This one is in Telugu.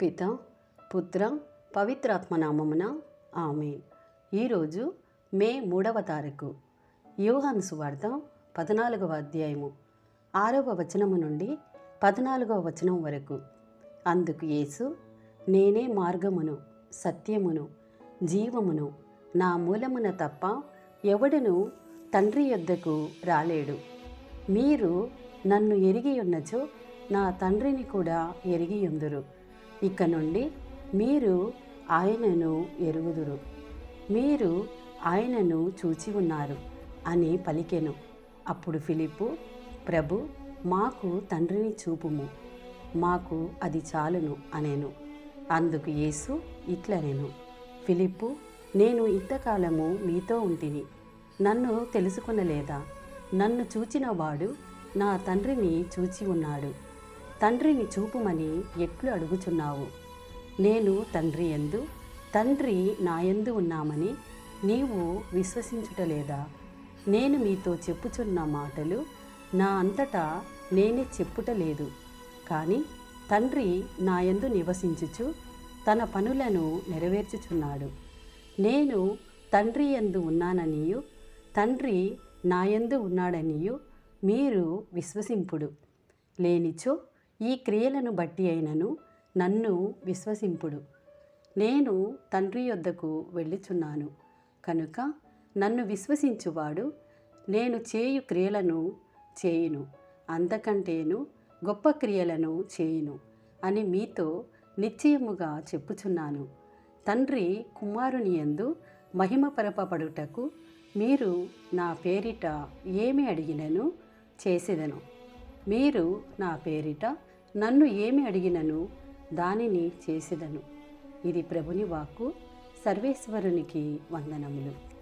పిత పుత్ర పవిత్రాత్మనామమున ఆమె ఈరోజు మే మూడవ తారీఖు. యూహాను సువార్త పద్నాలుగవ అధ్యాయము. ఆరవ వచనము నుండి పద్నాలుగవ వచనం వరకు. అందుకు యేసు నేనే మార్గమును సత్యమును జీవమును నా మూలమున తప్ప ఎవడును తండ్రి యొద్దకు రాలేడు. మీరు నన్ను ఎరిగి ఉన్నచో నా తండ్రిని కూడా ఎరిగి ఉందురు ఇక నుండి మీరు ఆయనను ఎరుగుదురు. మీరు ఆయనను చూచి ఉన్నారు అని పలికెను. అప్పుడు ఫిలిప్పు ప్రభు మాకు తండ్రిని చూపుము. మాకు అది చాలును అనేను. అందుకు యేసు ఇట్లనేను. ఫిలిప్పు నేను ఇంతకాలము మీతో ఉంటిని. నన్ను తెలుసుకునలేదా? నన్ను చూచినవాడు నా తండ్రిని చూచి ఉన్నాడు. తండ్రిని చూపుమని ఎట్లు అడుగుచున్నావు? నేను తండ్రి ఎందు తండ్రి నాయందు ఉన్నామని నీవు విశ్వసించుటలేదా? నేను మీతో చెప్పుచున్న మాటలు నా అంతటా నేనే చెప్పుటలేదు. కానీ తండ్రి నాయందు నివసించుచు తన పనులను నెరవేర్చుచున్నాడు. నేను తండ్రి యందు ఉన్నాననియు తండ్రి నాయందు ఉన్నాడనియు మీరు విశ్వసింపుడు. లేనిచో ఈ క్రియలను బట్టి అయినను నన్ను విశ్వసింపుడు. నేను తండ్రి యొద్దకు వెళ్ళుచున్నాను. కనుక నన్ను విశ్వసించువాడు నేను చేయు క్రియలను చేయును. అంతకంటేను గొప్ప క్రియలను చేయును అని మీతో నిశ్చయముగా చెప్పుచున్నాను. తండ్రి కుమారుని యందు మహిమపరపబడుటకు మీరు నా పేరిట ఏమి అడిగినను చేసేదను. మీరు నా పేరిట నన్ను ఏమి అడిగినను దానిని చేసేదను. ఇది ప్రభుని వాక్కు సర్వేశ్వరునికి వందనములు.